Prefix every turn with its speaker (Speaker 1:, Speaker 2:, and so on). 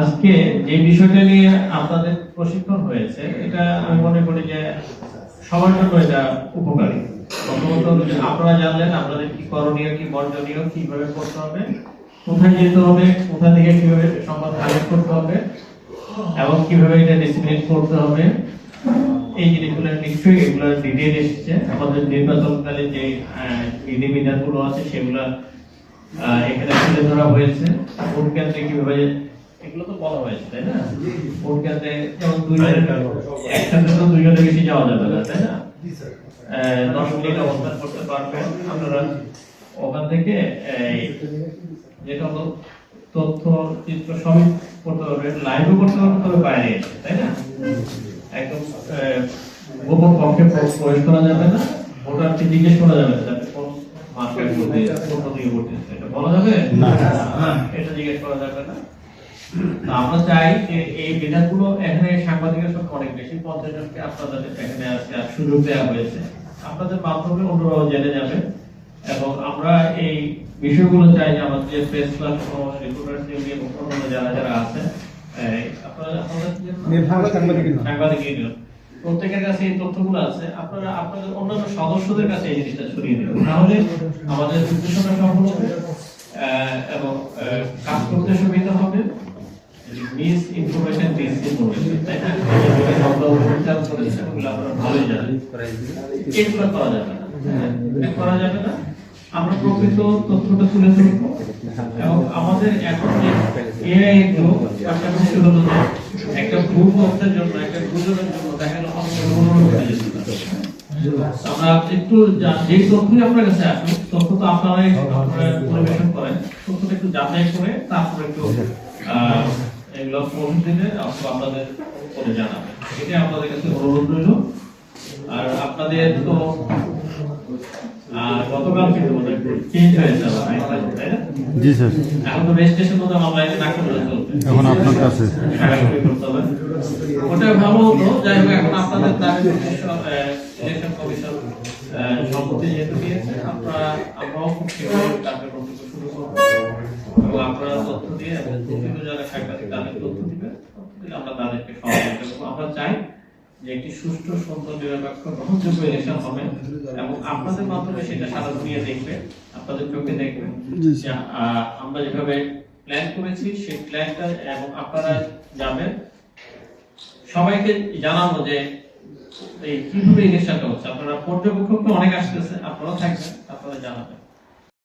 Speaker 1: আজকে যে বিষয়টা নিয়ে আপনাদের প্রশিক্ষণ হয়েছে, এটা আমি মনে করি যে সবার জন্য এটা উপকারী। প্রথমত, আপনারা জানলেন আপনাদের কি করণীয়, কি বর্জনীয়, কীভাবে করতে হবে, কোথায় যেতে হবে, কোথা থেকে কীভাবে সংবাদ কালেক্ট করতে হবে, এবং কীভাবে এটা ডিসিপ্লিন করতে হবে, এই জিনিসগুলো নিশ্চয়ই এগুলো ডিটেল এসেছে। আমাদের নির্বাচনকালে যে বিধিবিধানগুলো আছে, সেগুলো এখানে তুলে ধরা হয়েছে। ভোট কেন্দ্রে কীভাবে এগুলো তো বলা হয়েছে তাই না? ভোট যেমন দুইজনের একসাথে তো দুইজনের বেশি যাওয়া যাবে না তাই না? দশ মিনিট অবস্থান করতে পারবেন আপনারা। ওখান থেকে এই, যেটা হলো তথ্য চিত্র সবই করতে পারবেন লাইভও করতে পারবেন তবে বাইরে এসে, তাই না? একদম গোপন কক্ষে প্রবেশ করা যাবে না। ভোটারকে জিজ্ঞেস করা যাবে না কোন মার্কেট করতে দিচ্ছেন এটা বলা যাবে?
Speaker 2: না।
Speaker 1: এটা জিজ্ঞেস করা যাবে না। তো আমরা চাই যে এই বিধানগুলো এখানে সাংবাদিকের সংখ্যা অনেক বেশি পঞ্চাশ জনকে আপনাদের এখানে আজকে সুযোগ দেওয়া হয়েছে। আপনাদের মাধ্যমে অন্যরাও জেনে যাবে। এবং আমরা এই বিষয়গুলো চাই যে আমাদের যে প্রেস ক্লাব রিপোর্টার্স এবং অন্যান্য যারা যারা আছে
Speaker 2: সাংবাদিক ইউনিয়ন।
Speaker 1: প্রত্যেকের কাছে এই তথ্যগুলো আছে। আপনারা আপনাদের অন্যান্য সদস্যদের কাছে এই জিনিসটা ছড়িয়ে দেবেন। তাহলে আমাদের উদ্দেশ্যটা সফল হবে। এবং কাজ করতে সুবিধা মিস ইনফরমেশন মিস ইনফরমেশন তাই না আমরা উচ্চার করেছি ওগুলো আপনারা ভালোই জানেন এগুলো করা যাবে না। হ্যাঁ, করা যাবে না। আমরা প্রকৃত তথ্যটা তুলে ধরবো। এবং আমাদের এখন যে এআই যুগ পাশাপাশি হলো একটা ভুল তথ্যের জন্য একটা গুজবের জন্য দেখা গেল আমরা একটু যে তথ্যই আপনার কাছে আসুক তথ্য তো আপনারাই পরিবেশন করেন তথ্যটা একটু যাচাই করে তারপরে একটু আহ, এগুলো ফোন দিলে আপনাদের করে জানাবেন। এটাই আপনাদের কাছে অনুরোধ রইল। আর আপনাদের তো গতকাল কিন্তু চেঞ্জ হয়েছে আবার আইনটা, তাই না?
Speaker 2: জি স্যার।
Speaker 1: এখন তো রেজিস্ট্রেশন মতো অনলাইনে না করলে চলবে।
Speaker 2: এখন আপনার কাছে।
Speaker 1: ওটা ভালো হতো যাই হোক এখন আপনাদের সম্মতি যেহেতু দিয়েছে আপনারা আমরাও খুব শীঘ্রই কার্যক্রম শুরু করব এবং আপনারা তথ্য দিয়ে এবং প্রকৃত যারা সাংবাদিক তাদের তথ্য দিবেন আমরা তাদেরকে সহযোগিতা করব। আমরা চাই যে একটি সুষ্ঠু সুন্দর নিরপেক্ষ গ্রহণযোগ্য ইলেকশন হবে এবং আপনাদের মাধ্যমে সেটা সারা দুনিয়া দেখবে আপনাদের চোখে দেখবে। আমরা যেভাবে প্ল্যান করেছি সেই প্ল্যানটা এবং আপনারা যাবেন সবাইকে জানাব যে এই কীভাবে ইলেকশনটা হচ্ছে। আপনারা পর্যবেক্ষক তো অনেক আসতেছে আপনারা থাকবেন আপনারা জানাবেন।